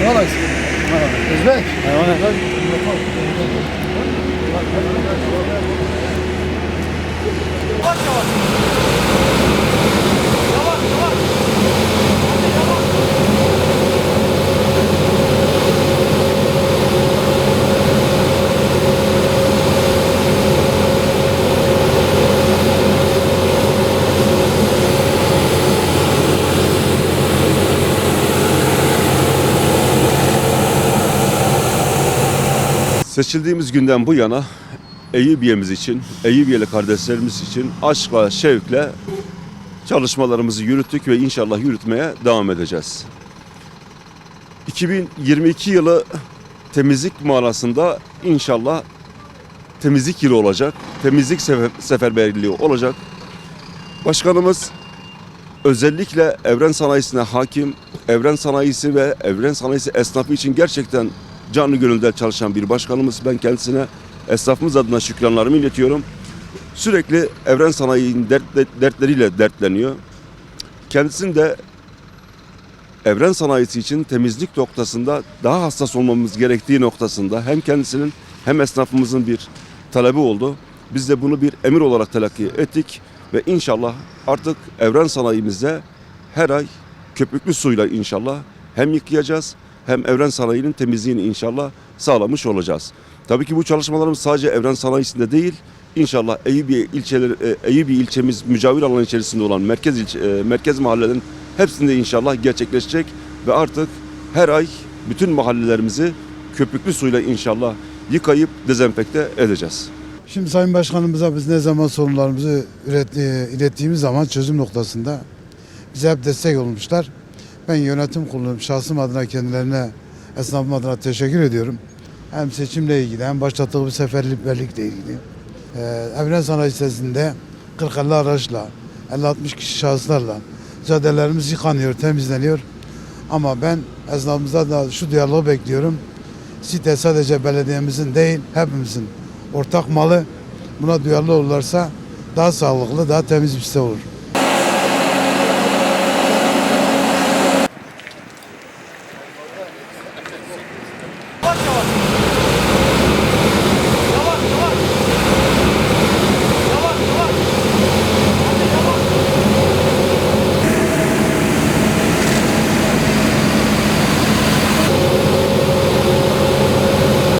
Ne olay? Özbek. Ne olay? Seçildiğimiz günden bu yana Eyüpiye'miz için, Eyüpiyeli kardeşlerimiz için aşkla, şevkle çalışmalarımızı yürüttük ve inşallah yürütmeye devam edeceğiz. 2022 yılı temizlik manasında inşallah temizlik yılı olacak. Temizlik sefer, seferberliği olacak. Başkanımız özellikle evren sanayisine hakim, evren sanayisi ve evren sanayisi esnafı için gerçekten canlı gönülden çalışan bir başkanımız. Ben kendisine esnafımız adına şükranlarımı iletiyorum. Sürekli evren sanayinin dert- dertleriyle dertleniyor. Kendisinin de evren sanayisi için temizlik noktasında daha hassas olmamız gerektiği noktasında hem kendisinin hem esnafımızın bir talebi oldu. Biz de bunu bir emir olarak telakki ettik ve inşallah artık evren sanayimizde her ay köpüklü suyla inşallah hem yıkayacağız hem evren sanayinin temizliğini inşallah sağlamış olacağız. Tabii ki bu çalışmalarımız sadece evren sanayisinde değil, inşallah Eyüpiye ilçeleri, e, Eyüpiye ilçemiz mücavir alan içerisinde olan merkez ilçe, e, merkez mahallelerin hepsinde inşallah gerçekleşecek ve artık her ay bütün mahallelerimizi köpüklü suyla inşallah yıkayıp dezenfekte edeceğiz. Şimdi Sayın Başkanımıza biz ne zaman sorunlarımızı e, ilettiğimiz zaman çözüm noktasında bize hep destek olmuşlar. Ben yönetim kurulum şahsım adına kendilerine, esnafım adına teşekkür ediyorum. Hem seçimle ilgili hem başlattığı bir seferberlikle ilgili. Ee, Evren Sanayi sitesinde 40-50 araçla, 50-60 kişi şahıslarla caddelerimiz yıkanıyor, temizleniyor. Ama ben esnafımızda da şu duyarlılığı bekliyorum. Site sadece belediyemizin değil, hepimizin ortak malı. Buna duyarlı olurlarsa daha sağlıklı, daha temiz bir site olur.